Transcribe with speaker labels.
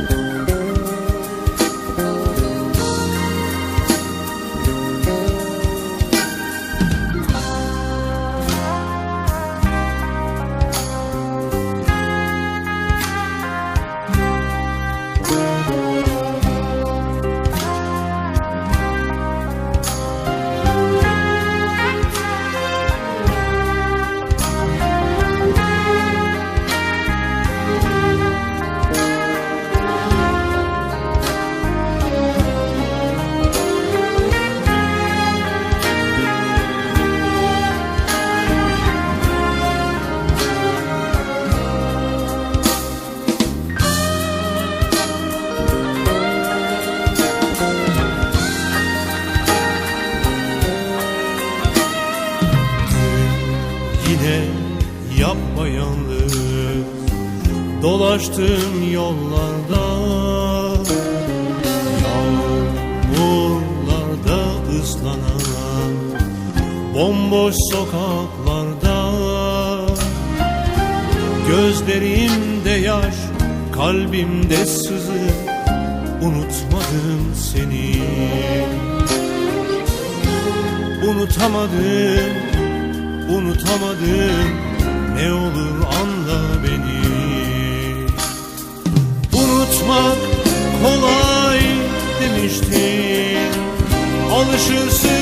Speaker 1: Thank you. Yine yapmayalım Dolaştım yollarda. Yağmurlarda ıslanan Bomboş sokaklarda. Gözlerimde yaş Kalbimde sızı. Unutmadım seni. Unutamadım Unutamadım ne olur anla beni. Unutmak kolay demiştin Alışırsın